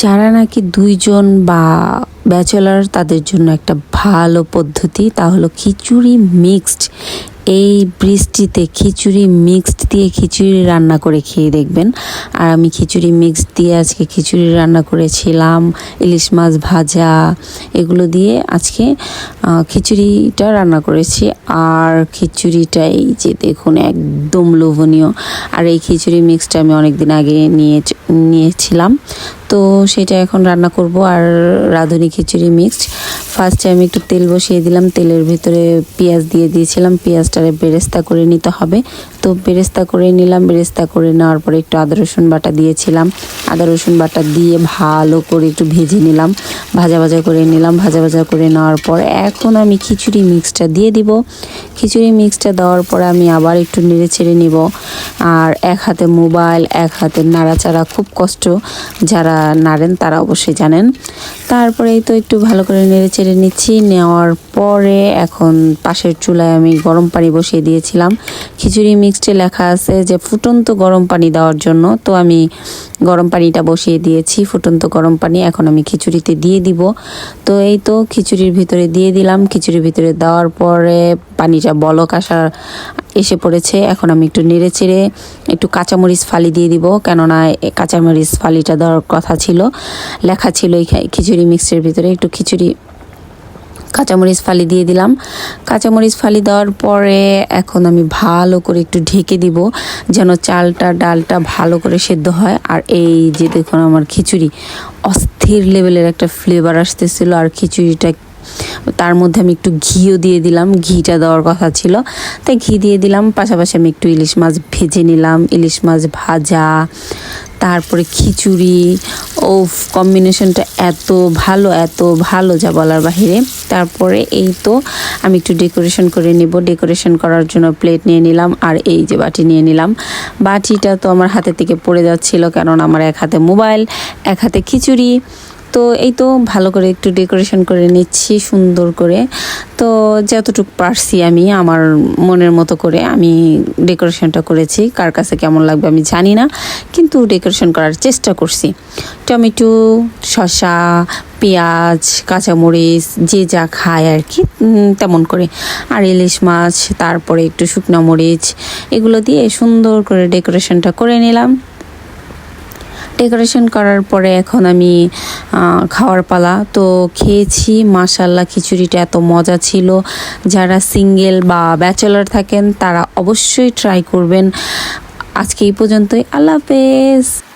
যারা নাকি দুইজন বা ব্যাচেলার তাদের জন্য একটা ভালো পদ্ধতি, তা হলো খিচুড়ি মিক্সড। এই বৃষ্টিতে খিচুড়ি মিক্সড দিয়ে খিচুড়ি রান্না করে খেয়ে দেখবেন। আর আমি খিচুড়ি মিক্সড দিয়ে আজকে খিচুড়ি রান্না করেছিলাম, ইলিশ মাছ ভাজা, এগুলো দিয়ে আজকে খিচুড়িটা রান্না করেছি। আর খিচুড়িটা এই যে দেখুন, একদম লোভনীয়। আর এই খিচুড়ি মিক্সটা আমি অনেক দিন আগে নিয়ে, নিয়েছিলাম। তো সেটা এখন রান্না করব আর রাঁধুনি খিচুড়ি মিক্সড ফার্স্টে আমি একটু তেল বসিয়ে দিলাম, তেলের ভিতরে পেঁয়াজ দিয়ে দিয়েছিলাম। পেঁয়াজটারে বেরেস্তা করে নিতে হবে। তো বেরেস্তা করে নিলাম, বেরেস্তা করে নেওয়ার পরে একটু আদা, রসুন বাটা দিয়েছিলাম। আদা, রসুন বাটা দিয়ে ভালো করে একটু ভেজে নিলাম। ভাজা ভাজা করে নিলাম। ভাজা ভাজা করে নেওয়ার পর এখন আমি খিচুড়ি মিক্সটা দিয়ে দিব। খিচুড়ি মিক্সটা দেওয়ার পর আমি আবার একটু নেড়ে ছেড়ে নিব। আর এক হাতে মোবাইল, এক হাতে নাড়াচাড়া খুব কষ্ট। যারা নাড়েন তারা অবশ্যই জানেন। তারপরেই তো একটু ভালো করে নেড়ে চেড়ে নিচ্ছি। নেওয়ার পরে এখন পাশের চুলায় আমি গরম পানি বসিয়ে দিয়েছিলাম। খিচুড়ি মিক্সডে লেখা আছে যে, ফুটন্ত গরম পানি দেওয়ার জন্য। তো আমি গরম পানিটা বসিয়ে দিয়েছি। ফুটন্ত গরম পানি এখন আমি খিচুড়িতে দিয়ে দিব। তো এই তো খিচুড়ির ভিতরে দিয়ে দিলাম। খিচুড়ির ভিতরে দেওয়ার পরে পানিটা বলক আসা এসে পড়েছে। এখন আমি একটু নেড়ে চেড়ে একটু কাঁচামরিচ ফালি দিয়ে দিব। কেননা কাঁচামরিচ ফালিটা দেওয়ার কথা ছিল। লেখা ছিল এই খা- খিচুড়ি মিক্সের ভিতরে একটু খিচুড়ি, কাঁচামরিচ ফালি দিয়ে দিলাম। কাঁচামরিচ ফালি দেওয়ার পরে এখন আমি ভালো করে একটু ঢেকে দিব, যেন চালটা, ডালটা ভালো করে সেদ্ধ হয়। আর এই যে দেখুন আমার খিচুড়ি, অস্থির লেভেলের একটা ফ্লেভার আসতেছিল। আর খিচুড়িটা তার মধ্যে আমি একটু ঘিও দিয়ে দিলাম। ঘিটা দেওয়ার কথা ছিল। তাই ঘি দিয়ে দিলাম। পাশাপাশি আমি একটু ইলিশ মাছ ভেজে নিলাম। ইলিশ মাছ ভাজা তারপরে খিচুড়ি ও কম্বিনেশনটা এত ভালো এত ভালো যা বলার বাহিরে। তারপরে এই তো আমি একটু ডেকোরেশন করে নিব। ডেকোরেশন করার জন্য প্লেট নিয়ে নিলাম আর এই যে বাটি নিয়ে নিলাম। বাটিটা তো আমার হাতে থেকে পড়ে যাচ্ছিল কারণ আমার এক হাতে মোবাইল এক হাতে খিচুড়ি। তো এই তো ভালো করে একটু ডেকোরেশন করে নিচ্ছি, সুন্দর করে। তো যতটুকু পারছি আমি, আমার মনের মতো করে আমি ডেকোরেশনটা করেছি। কার কাছে কেমন লাগবে আমি জানি না, কিন্তু ডেকোরেশন করার চেষ্টা করছি। টমেটো, শসা, পেঁয়াজ, কাঁচামরিচ, যে যা খায় আর কি তেমন করে। আর ইলিশ মাছ, তারপরে একটু শুকনো মরিচ, এগুলো দিয়ে সুন্দর করে ডেকোরেশনটা করে নিলাম। ডেকোরেশন করার পরে এখন আমি খাওয়ার পালা। তো খেয়েছি মাশাল্লাহ খিচুড়িটা এত মজা ছিল। যারা সিঙ্গেল বা ব্যাচেলার থাকেন, তারা অবশ্যই ট্রাই করবেন। আজকে এই পর্যন্তই। আল্লাহ হাফেজ।